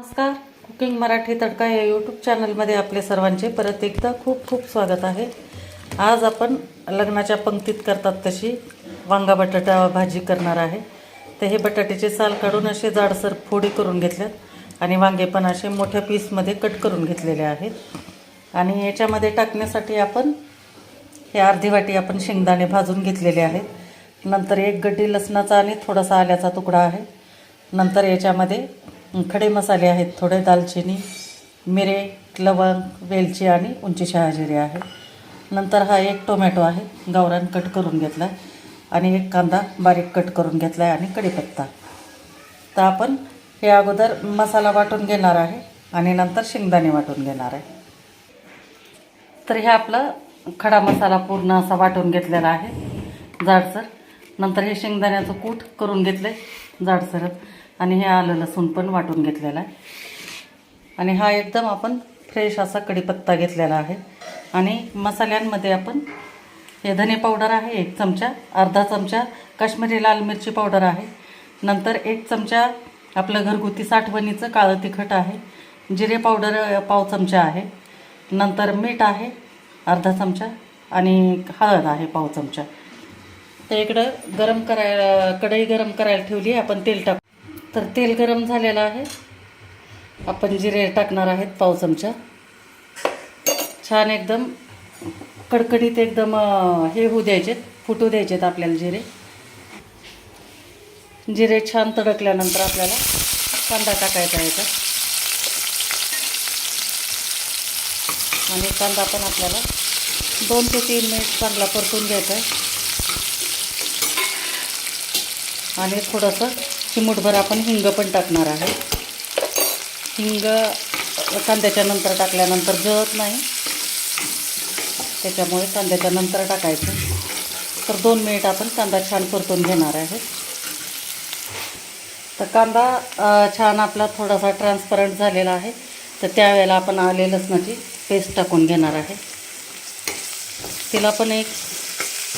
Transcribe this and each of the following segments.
नमस्कार. कुकिंग मराठी तडका या यूट्यूब चॅनलमध्ये आपले सर्वांचे परत एकदा खूप खूप स्वागत आहे. आज आपण लग्नाच्या पंक्तीत करतात तशी वांगा बटाटा भाजी करणार आहे. तर हे बटाट्याचे साल काढून असे जाडसर फोडी करून घेतल्यात आणि वांगे पण असे मोठ्या पीसमध्ये कट करून घेतलेले आहेत. आणि याच्यामध्ये टाकण्यासाठी आपण हे अर्धी वाटी आपण शेंगदाणे भाजून घेतलेले आहेत. नंतर एक गड्डी लसणाचा आणि थोडासा आल्याचा तुकडा आहे. नंतर याच्यामध्ये खडे मसाले आहेत थोडे दालचिनी मिरे लवंग वेलची आणि उंची शहाजिरे आहे. नंतर हा एक टोमॅटो आहे गावरान कट करून घेतला आहे आणि एक कांदा बारीक कट करून घेतला आहे आणि कढीपत्ता. तर आपण हे अगोदर मसाला वाटून घेणार आहे आणि नंतर शेंगदाणे वाटून घेणार आहे. तर हे आपलं खडा मसाला पूर्ण असा वाटून घेतलेला आहे. जाडसर. नंतर हे शेंगदाण्याचं कूट करून घेतलं आहे जाडसर. आणि हे आलं लसूण पण वाटून घेतलेला आहे. आणि हा एकदम आपण फ्रेश असा कढीपत्ता घेतलेला आहे. आणि मसाल्यांमध्ये आपण हे धने पावडर आहे एक चमचा अर्धा चमचा काश्मीरी लाल मिरची पावडर आहे. नंतर एक चमचा आपलं घरगुती साठवणीचं काळं तिखट आहे. जिरे पावडर पाव चमचा आहे. नंतर मीठ आहे अर्धा चमचा आणि हळद आहे पाव चमचा. तर इकडं गरम करायला कढई गरम करायला ठेवली आपण तेल टाकू. तर तेल गरम झालेलं आहे. आपण जिरे टाकणार आहेत पाव चमचा. छान एकदम कडकडीत एकदम हे होऊ द्यायचेत फुटू द्यायचेत आपल्याला जिरे. जिरे छान तडकल्यानंतर आपल्याला कांदा टाकायचा याचा आणि कांदा पण आपल्याला दोन ते तीन मिनिट चांगला परतून घ्यायचा आहे. आणि थोडंसं चिमूटभर आपण हिंग पण टाकणार आहे. हिंग कांद्याच्या नंतर टाकल्यानंतर जळत नाही. त्याच्यामुळे कांद्याच्या नंतर टाकायचं. तर दोन मिनिट आपण कांदा छान परतून घेणार आहे. तर कांदा छान आपला थोडासा ट्रान्सपरंट झालेला आहे. तर त्यावेळेला आपण आले लसणाची पेस्ट टाकून घेणार आहे. तिला पण एक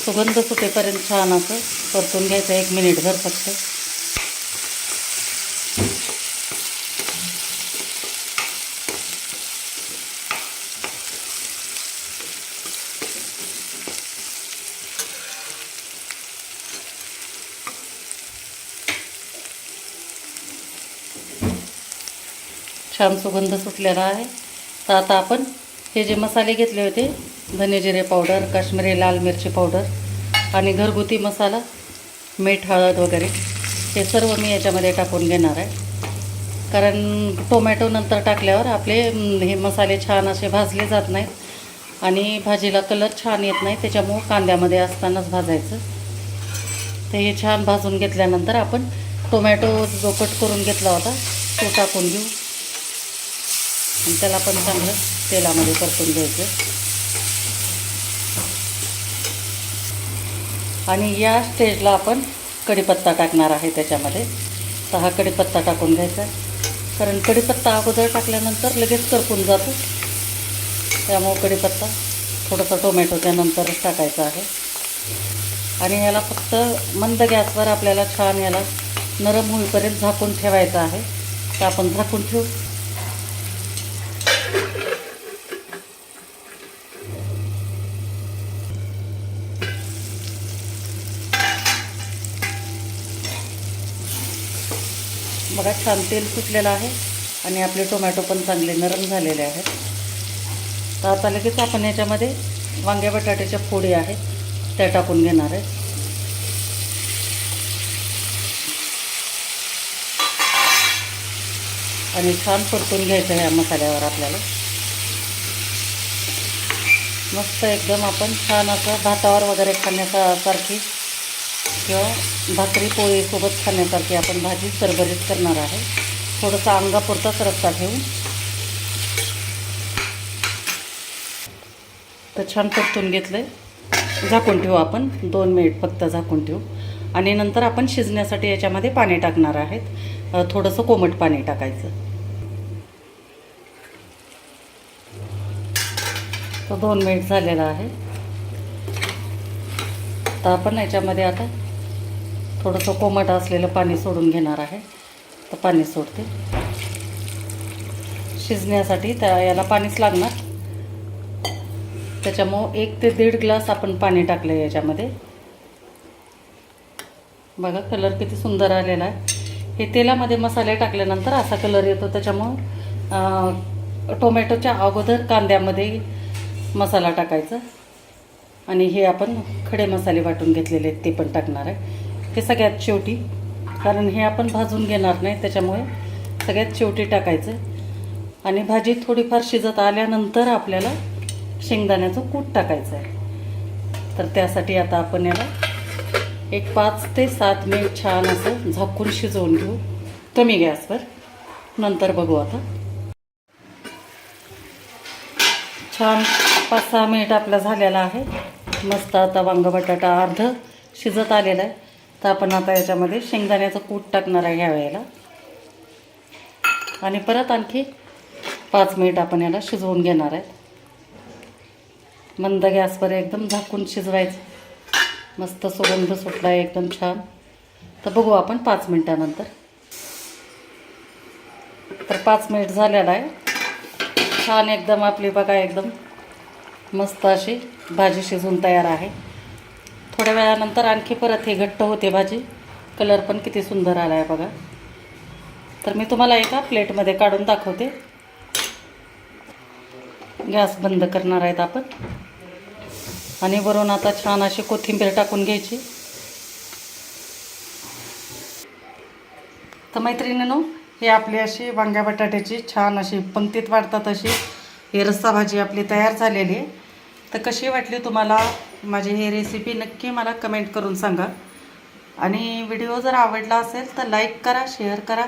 सुगंध सुटेपर्यंत छान असं परतून घ्यायचं. एक मिनिटभर फक्त. छान सुगंध सुटलेला आहे. तर आता आपण हे जे मसाले घेतले होते धने जिरे पावडर काश्मीरी लाल मिरची पावडर आणि घरगुती मसाला मीठ हळद वगैरे हे सर्व मी याच्यामध्ये टाकून घेणार आहे. कारण टोमॅटो नंतर टाकल्यावर आपले हे मसाले छान असे भाजले जात नाहीत आणि भाजीला कलर छान येत नाही त्याच्यामुळं कांद्यामध्ये असतानाच भाजायचं. तर हे छान भाजून घेतल्यानंतर आपण टोमॅटो जो कट करून घेतला होता तो टाकून घेऊ. आणि त्याला पण चांगलं तेलामध्ये परतून घ्यायचं. आणि या स्टेजला आपण कढीपत्ता टाकणार आहे त्याच्यामध्ये. तर हा कढीपत्ता टाकून घ्यायचा. कारण कढीपत्ता अगोदर टाकल्यानंतर लगेच करपून जातो. त्यामुळं कढीपत्ता थोडंसं टोमॅटोच्या नंतरच टाकायचा आहे. आणि याला फक्त मंद गॅसवर आपल्याला छान याला नरम होईपर्यंत झाकून ठेवायचं आहे. तर आपण झाकून ठेवू. बघा छान तेल सुटलेलं आहे आणि आपले टोमॅटो पण चांगले नरम झालेले आहेत. तर आता लगेच आपण याच्यामध्ये वांग्या बटाट्याच्या फोडी आहेत त्या टाकून घेणार आहे. आणि छान परतून घ्यायचं ह्या मसाल्यावर आपल्याला. मस्त एकदम आपण छान असं भातावर वगैरे खाण्यासारखी किंवा भाकरी पोळीसोबत खाण्यासारखी आपण भाजी सरभरीत करणार आहे. थोडंसं अंगापुरताच रस्ता घेऊन. तर छान परतून घेतलं आहे झाकून ठेवू आपण. दोन मिनिट फक्त झाकून ठेवू. आणि नंतर आपण शिजण्यासाठी याच्यामध्ये पाणी टाकणार आहेत. थोडंसं कोमट पाणी टाकायचं. तर दोन मिनिट झालेलं आहे. तर आपण याच्यामध्ये आता थोडंसं कोमट असलेलं पाणी सोडून घेणार आहे. तर पाणी सोडते. शिजण्यासाठी त्या याला पाणीच लागणार. त्याच्यामुळं एक ते दीड ग्लास आपण पाणी टाकलं याच्यामध्ये. बघा कलर किती सुंदर आलेला आहे. हे तेलामध्ये मसाले टाकल्यानंतर असा कलर येतो. त्याच्यामुळं टोमॅटोच्या अगोदर कांद्यामध्ये मसाला टाकायचा. आणि हे आपण खडे मसाले वाटून घेतलेले आहेत ते पण टाकणार आहे. हे सगळ्यात शेवटी कारण हे आपण भाजून घेणार नाही त्याच्यामुळे सगळ्यात शेवटी टाकायचं. आणि भाजी थोडीफार शिजत आल्यानंतर आपल्याला शेंगदाण्याचं कूट टाकायचं आहे. तर त्यासाठी आता आपण याला एक पाच ते सात मिनिट छान असं झाकून शिजवून घेऊ. कमी गॅसवर. नंतर बघू आता. छान पाच सहा मिनिट आपला झालेला आहे. मस्त आता वांग बटाटा अर्ध शिजत आलेला आहे. तर आपण आता याच्यामध्ये शेंगदाण्याचं कूट टाकणार आहे ह्या वेळेला. आणि परत आणखी पाच मिनिट आपण याला शिजवून घेणार आहे. मंद गॅसवर एकदम झाकून शिजवायचं. मस्त सुगंध सुटला आहे एकदम छान. तर बघू आपण पाच मिनटानंतर. तर पाच मिनिट झालेला आहे. छान एकदम आपली बघा एकदम मस्त अशी भाजी शिजून तयार आहे. थोड्या वेळानंतर आणखी परत हे घट्ट होते भाजी. कलर पण किती सुंदर आला आहे बघा. तर मी तुम्हाला एका प्लेटमध्ये काढून दाखवते. गॅस बंद करणार आहेत आपण. आणि वरून आता छान अशी कोथिंबीर टाकून घ्यायची. तर मैत्रिणीनो ही आपली अशी वांग्या बटाट्याची छान अशी पंक्तीत वाढतात अशी. ही रस्सा भाजी आपली तयार झालेली आहे. तर कशी वाटली तुम्हाला माझी ही रेसिपी नक्की मला कमेंट करून सांगा. आणि व्हिडिओ जर आवडला असेल तर लाईक करा शेअर करा.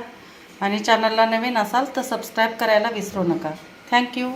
आणि चॅनलला नवीन असाल तर सबस्क्राईब करायला विसरू नका. थँक्यू